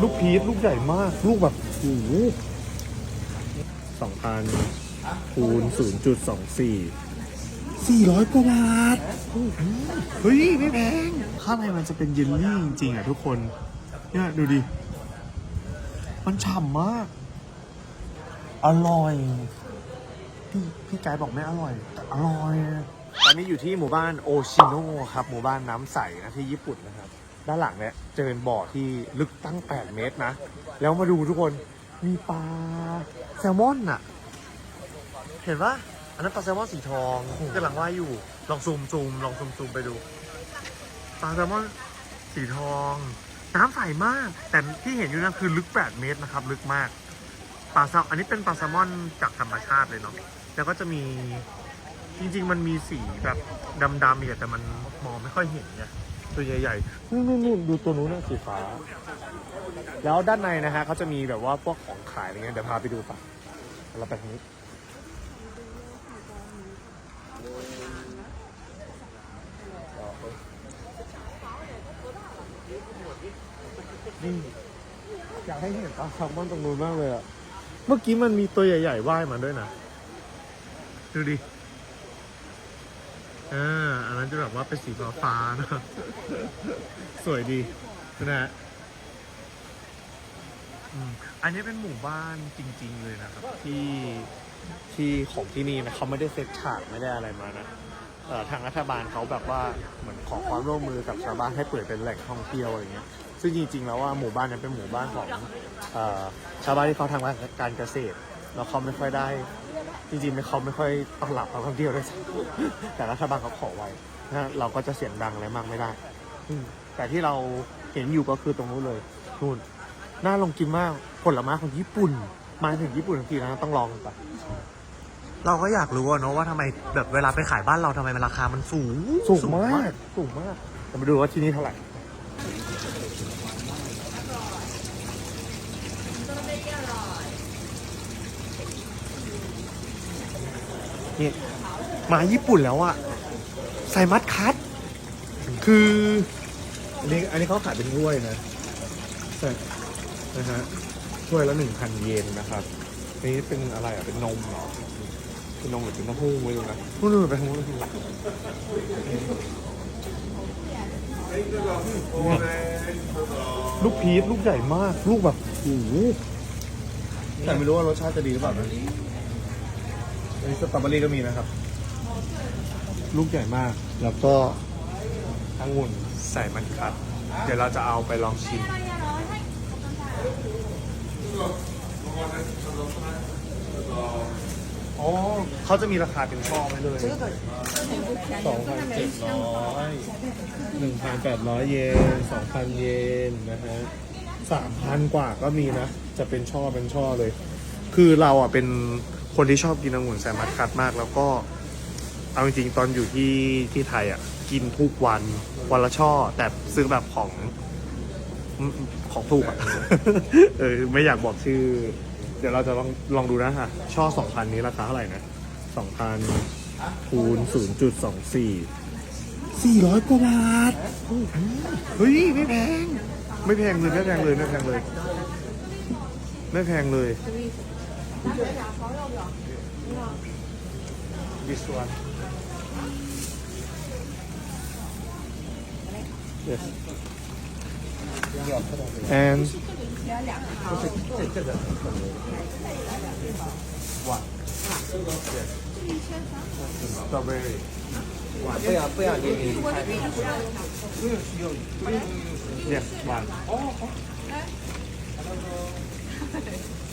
ลูกพีชลูกใหญ่มาก ลูกแบบโอ้โหสองพันคูณศูนย์จุดสองสี่สี่ร้อยกว่าบาทเฮ้ย ไม่แพง ข้างในมันจะเป็นเยลลี่จริงๆอะทุกคน เนี่ยดูดิ มันฉ่ำมาก อร่อย พี่พี่ไกด์บอกไม่อร่อย แต่อร่อย ตอนนี้อยู่ที่หมู่บ้านโอชิโนะครับ หมู่บ้านน้ำใสนะที่ญี่ปุ่นนะครับ ด้านหลังเนี่ยจอเป็นบ่อที่ลึกตั้ง 8 เมตรนะ แล้วมาดูทุกคนมีปลาแซลมอนน่ะ เห็นปะอันนั้นปลาแซลมอนสีทองกำลังว่ายอยู่ ลองซูมซูมลองซูมซูมไปดูปลาแซลมอนสีทอง น้ำใสมาก แต่ที่เห็นอยู่นั่นคือลึก 8 เมตรนะครับ ลึกมากปลาแซลอันนี้เป็นปลาแซลมอนจากธรรมชาติเลยเนาะแล้วก็จะมีจริง ๆ มันมีสีแบบดำๆอีกอะแต่มันมองไม่ค่อยเห็นไง ตัวใหญ่ๆนู่นนู่นดูตัวนู้นนะสีฟ้า แล้วด้านในนะฮะเขาจะมีแบบว่าพวกของขายอะไรเงี้ยเดี๋ยวพาไปดูป่ะเราไปทางนี้นี่อยากให้เห็นปลาแซลมอนตรงนู้นมากเลยอะเมื่อกี้มันมีตัวใหญ่ๆว่ายมาด้วยนะ ดูดิ อ่าอันนั้นจะแบบว่าเป็นสีฟ้าฟ้าๆนะ สวยดีนะฮะอืมอันนี้เป็นหมู่บ้านจริง ๆ เลยนะครับ ที่ที่ของที่นี่นะเขาไม่ได้เซตฉากไม่ได้อะไรมานะเอ่อทางรัฐบาลเขาแบบว่าเหมือนขอความร่วมมือกับชาวบ้านให้เปิดเป็นแหล่งท่องเที่ยวอะไรเงี้ย ซึ่งจริงๆแล้วว่าหมู่บ้านนั้นเป็นหมู่บ้านของเออชาวบ้านที่เขาทำการเกษตรแล้วเขาไม่ค่อยได้ จริงๆไม่เขาไม่ค่อยต้อนรับนักท่องเที่ยวด้วยซ้ำแต่รัฐบาลเขาขอไว้นะเราก็จะเสียงดังอะไรมากไม่ได้ อืมแต่ที่เราเห็นอยู่ก็คือตรงนู้นเลยนู่นน่าลองกินมากผลไม้ของญี่ปุ่น มาถึงญี่ปุ่นทันทีนะต้องลองกันเราก็อยากรู้อะเนาะว่าทำไมแบบเวลาไปขายบ้านเราทำไมมันราคามันสูง สูงมาก สูงมาก จะมาดูว่าที่นี่เท่าไหร่ นี่มาญี่ปุ่นแล้วอะใส่มัดคัด คืออันนี้อันนี้เขาขายเป็นถ้วยนะใส่นะฮะถ้วยละหนึ่งพันเยนนะครับนนี้เป็นอะไรอะ เป็นนมเหรอ เป็นนมหรือเป็นน้ำผึ้ไม่รู้นะนู่นไปทางนู้นลูกพีชลูกใหญ่มาก ลูกแบบโอ้โหแต่ไม่รู้ว่ารสชาติจะดีหรือเปล่านะ อันนี้สตรอเบอรี่ก็มีนะครับ ลูกใหญ่มาก แล้วก็องุ่นใส่มันคัด เดี๋ยวเราจะเอาไปลองชิม อ๋อเขาจะมีราคาเป็นช่อไว้เลยสองพันเจ็ดร้อยหนึ่งพันแปดร้อยเยนสองพันเยนนะฮะสามพันกว่าก็มีนะ จะเป็นช่อเป็นช่อเลย คือเราอะเป็นคนที่ชอบกินองุ่นแซมมัดคัดมาก แล้วก็เอาจริงๆตอนอยู่ที่ที่ไทยอะกินทุกวันวันละช่อ แต่ซื้อแบบของของถูกอะ เออไม่อยากบอกชื่อ เดี๋ยวเราจะลองลองดูนะฮะ ช่อสองพันนี้ราคาเท่าไหร่นะสองพันคูณศูนย์จุดสองสี่สี่ร้อยกว่าบาทเฮ้ยไม่แพง ไม่แพงเลยไม่แพงเลยไม่แพงเลย ไม่แพงเลย This one. Yes. And. Strawberry. one.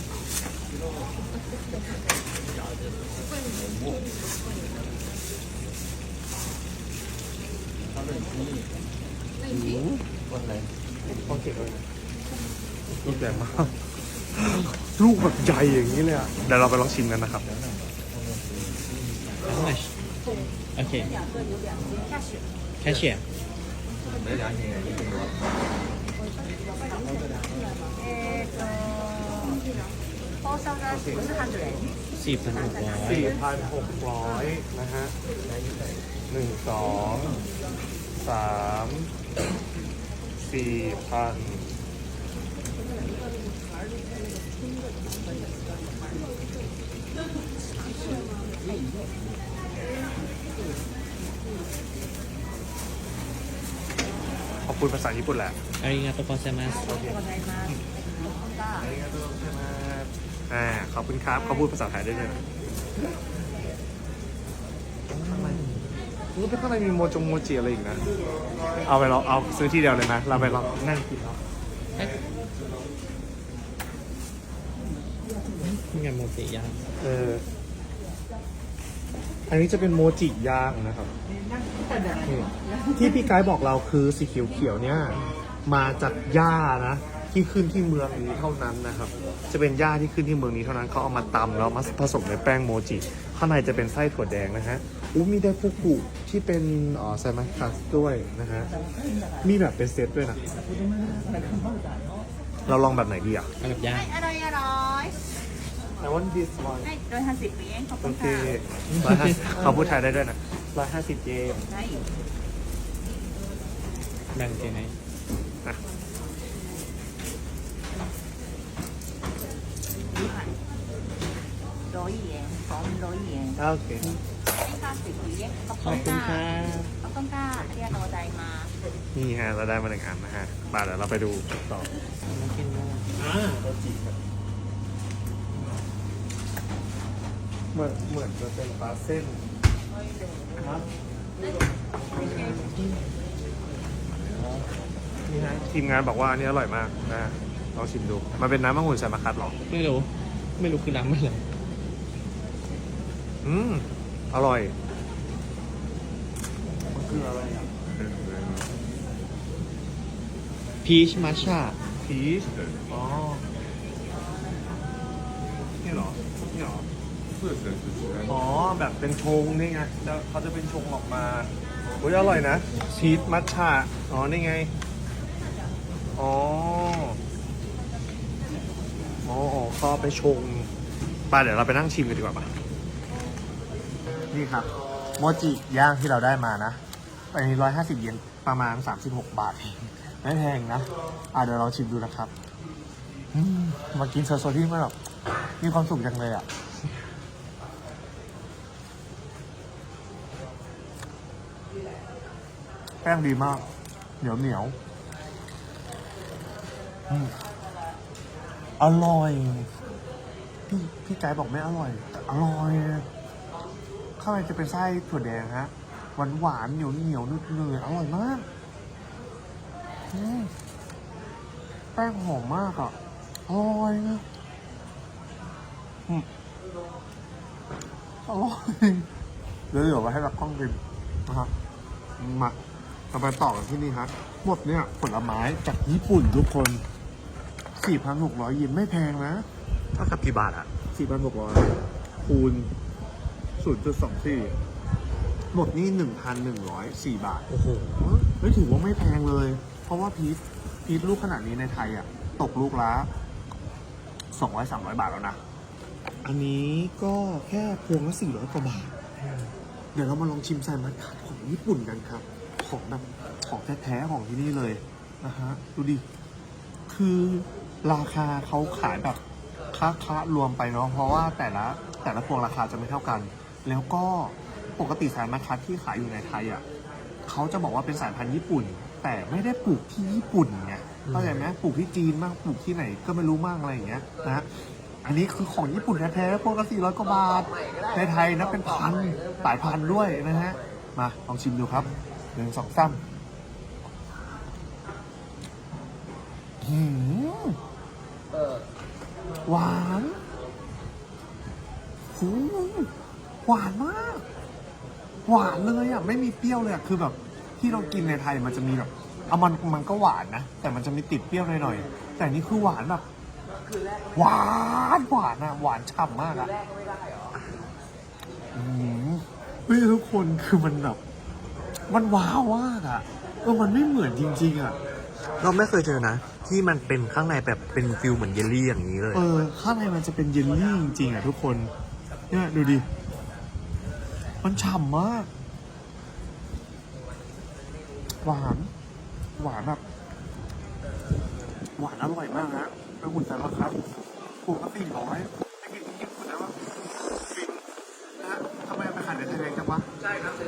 ลูกใหญ่มากลูกแบบใหญ่อย่างนี้เลยอะเดี๋ยวเราไปลองชิมกันนะครับโอเคแคชเชียร์。 4,600 สี่พันหกร้อยสี่พันหกร้อยนะฮะหนึ่งสองสามสี่พันขอบคุณภาษาญี่ปุ่นแหละอาริงาโตโกเซมัสโอเคありがとうございます อบคุณค่ะอ่าขอบคุณครับเขาพูดภาษาไทยได้ด้วยนะข้างในรู้ไปข้างในมีโมจงโมจิอะไรอีกนะ เอาไปลองเอาซื้อที่เดียวเลยนะ เราไปลองนั่งกินเนาะนี่ไงโมจิย่างเออ อันนี้จะเป็นโมจิย่างนะครับนี่ที่พี่ไกด์บอกเราคือสีเขียวๆเนี่ย มาจากหญ้านะ ที่ขึ้นที่เมืองนี้เท่านั้นนะครับ จะเป็นหญ้าที่ขึ้นที่เมืองนี้เท่านั้นเขาเอามาตำแล้วมาผสมในแป้งโมจิ ข้างในจะเป็นไส้ถั่วแดงนะฮะอู้มีไดฟุกุที่เป็นอ๋อไซมัสคัสด้วยนะฮะมีแบบเป็นเซตด้วยนะ เราลองแบบไหนดีอะแบบย่างอร่อยอร่อยแต่ว่า this one ร้อยห้าสิบเองขอบคุณค่ะเขบพูดไทยได้ด้วยนะร้อยห้าสิบเยนได้ดังเค่ไหน ロイエン。 โอเค ロイハンシップイエン、ขอบ ข คุ อบ ณ คุณ ค่ะ ค่ะ ขอบคุณค่ะありがとうございます นี่ฮะเราได้มาหนึ่งอันนะฮะมาเดี๋ยวเราไปดูต่อ มากินโม อ่าโรจิครับเหมือนเหมือนจะเป็นปลาเส้นครับนี่ฮะทีมงานบอกว่าอันนี้อร่อยมากนะฮะลองชิมดู มันเป็นน้ำมะหุ่นใส่มะคัดหรอ ไม่รู้ ไม่รู้คือน้ำอะไร อืม อร่อย มันคืออะไรอะพีชมัชชาพีชอ๋อนี่เหรอนี่เหรออ๋อ แบบเป็นชงนี่ไงแล้วเขาจะเป็นชงออกมาโอ้ยอร่อยนะชีสมัทฉะอ๋อ นี่ไง อ๋อ อ๋ออ๋อเขาเอาไปชงไปเดี๋ยวเราไปนั่งชิมกันดีกว่าปะ นี่ครับโมจิย่างที่เราได้มานะอันนี้ร้อยห้าสิบเยนประมาณสามสิบหกบาทไม่แพงนะอะเดี๋ยวเราชิมดูนะครับมากินโซๆที่มันแบบมีความสุขจังเลยอะแป้งดีมาก เหนียวเหนียวอร่อย พี่พี่ไกด์บอกไม่อร่อยแต่อร่อย ข้างในจะเป็นไส้ถั่วแดงฮะ หวานหวานๆเหนียวเหนียวนุ่นๆอร่อยมากอืมแป้งหอมมากอะอร่อยนะอืมอร่อยเดี๋ยวเดี๋ยวไว้ให้รักกล้องกินนะครับมาเราไปต่อกันที่นี่ครับหมดเนี่ยผลไม้จากญี่ปุ่นทุกคน4,600เยนไม่แพงนะเท่ากับกี่บาทอะ4,600คูณ 0.24 หมดนี่ 1,104 บาท โอ้โหเฮ้ยถือว่าไม่แพงเลย เพราะว่าพีชพีชลูกขนาดนี้ในไทยอะตกลูกละ200-300 บาทแล้วนะ อันนี้ก็แค่พวงละ400กว่าบาท เดี๋ยวเรามาลองชิมไซมัสคัตของญี่ปุ่นกันครับ ของแบบของแท้ๆของที่นี่เลยนะฮะ ดูดิ คือราคาเขาขายแบบค้าค้ารวมไปเนาะเพราะว่าแต่ละแต่ละพวงราคาจะไม่เท่ากัน แล้วก็ปกติสายมัสคัตที่ขายอยู่ในไทยอะเขาจะบอกว่าเป็นสายพันธุ์ญี่ปุ่น แต่ไม่ได้ปลูกที่ญี่ปุ่นไงเข้าใจไหมปลูกที่จีนบ้างปลูกที่ไหนก็ไม่รู้มากอะไรอย่างเงี้ยนะอันนี้คือของญี่ปุ่นแท้ๆพวกละสี่ร้อยกว่าบาทในไทยนะเป็นพันหลายพันด้วยนะฮะมาลองชิมดูครับหนึ่งสองสามหืมหวานหู หวานมาก หวานเลยอะ ไม่มีเปรี้ยวเลยอะ คือแบบที่เรากินในไทยมันจะมีแบบเอามันมันก็หวานนะ แต่มันจะมีติดเปรี้ยวหน่อยๆ แต่อันนี่คือหวานแบบหวานหวานอะหวานฉ่ำมากอะอืมเฮ้ยทุกคนคือมันแบบมันว้าวมากอะเออมันไม่เหมือนจริง ๆอะเราไม่เคยเจอนะ ที่มันเป็นข้างในแบบเป็นฟิลเหมือนเยลลี่อย่างนี้เลย เออ ข้างในมันจะเป็นเยลลี่จริงๆอะทุกคน เนี่ยดูดิ มันฉ่ำมาก หวาน หวานแบบหวานอร่อยมากนะแล้วคุณแต่ละครับขูดละสี่ร้อยไปกินกินคุณแล้วฟินนะฮะทำไมไปขายในไทยจังวะใช่ครับเป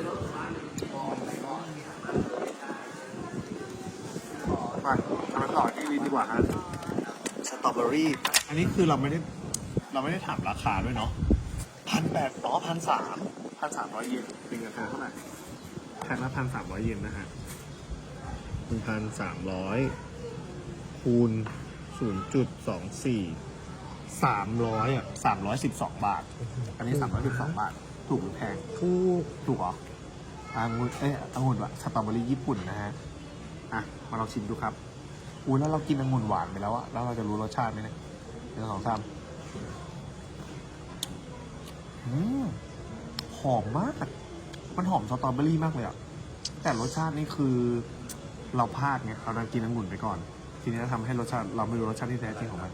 ไปก่อนที่วินดีกว่าฮะสตรอเบอรี่ อันนี้คือเราไม่ได้ เราไม่ได้ถามราคาด้วยเนาะพันแปดต่อพันสาม พันสามร้อยเยนเป็นเงินไทยเท่าไหร่แพ็คละพันสามร้อยเยนนะฮะหนึ่งพันสามร้อยคูณศูนย์จุดสองสี่สามร้อยอะสามร้อยสิบสองบาท อันนี้สามร้อยสิบสองบาท ถูกหรือแพง ถูก ถูกเหรอองุ่นเอ้ยองุ่นวะสตรอเบอรี่ญี่ปุ่นนะฮะ อะ มาลองชิมดูครับอุ้ยแล้วเรากินองุ่นหวานไปแล้วอะแล้วเราจะรู้รสชาติไหมเนี่ยหนึ่งสองสามอืมห อมมาก มันหอมสตรอเบอรี่มากเลยอะแต่รสชาตินี่คือเราพลาดไงเราดันกินองุ่นไปก่อน ทีนี้ทำให้รสชาติเราไม่รู้รสชาติที่แท้จริงของมัน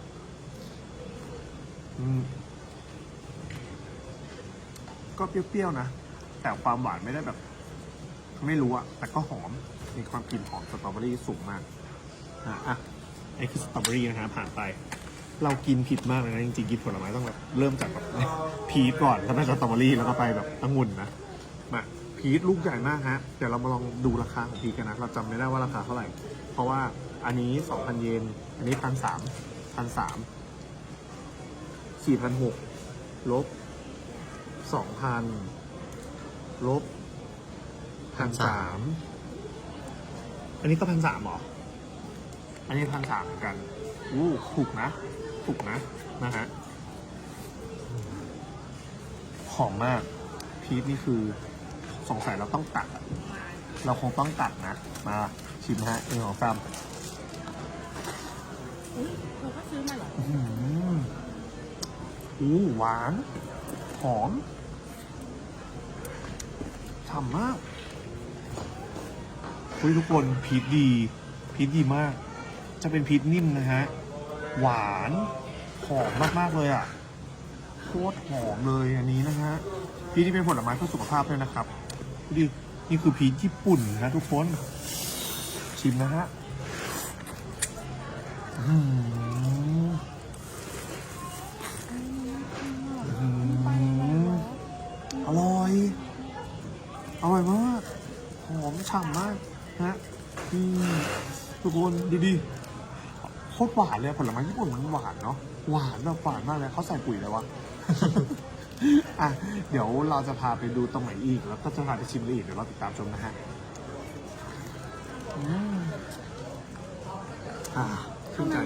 อืมก็เปรี้ยวๆนะ แต่ความหวานไม่ได้แบบ ไม่รู้อะแต่ก็หอม มีความกลิ่นหอมสตรอเบอรี่สูงมาก อะ อะไอ้คือสตรอเบอรี่นะฮะผ่านไป เรากินผิดมากเลยนะจริงๆกินผลไม้ต้องแบบเริ่มจากแบบพีชก่อนแล้วไปสตรอเบอรี่แล้วก็ไปแบบองุ่นนะมาพีชลูกใหญ่มากฮะเดี๋ยวเรามาลองดูราคาของพีชกันนะเราจำไม่ได้ว่าราคาเท่าไหร่ เพราะว่าอันนี้สองพันเยนอันนี้พันสามพันสามสี่พันหกลบสองพันลบพันสามอันนี้ก็พันสามหรอ อันนี้พันสามเหมือนกัน อู้ถูกนะถูกนะนะฮะหอมมาก พีชนี่คือสงสัยเราต้องตัดอะเราคงต้องตัดนะ มาชิมฮะเองของซ้ำเราก็ซื้อมาเหรออื้อหืออู้หวาน หอมฉ่ำมากเฮ้ยทุกคนพีชดี พีชดีมาก จะเป็นพีชนิ่มนะฮะ หวานหอมมากๆเลยอะโคตรหอมเลยอันนี้นะฮะพีชที่เป็นผลไม้เพื่อสุขภาพด้วยนะครับดูดินี่คือพีชญี่ปุ่นนะทุกคน ชิมนะฮะอื้อร่อย อร่อยมาก หอมฉ่ำมากนะฮืมทุกคนดูดิ ตรหวานเลยผลไม้ญี่ปุ่นมันหวานเนาะหวานแบบหวานมากเลยเขาใส่ปุ๋ยอะไรวะ อะเดี๋ยวเราจะพาไปดูตรงไหนอีก แล้วก็จะพาไปชิมอะไรอีกเดี๋ยวเราติดตามชมนะฮะอืมอ่าชื่นใจ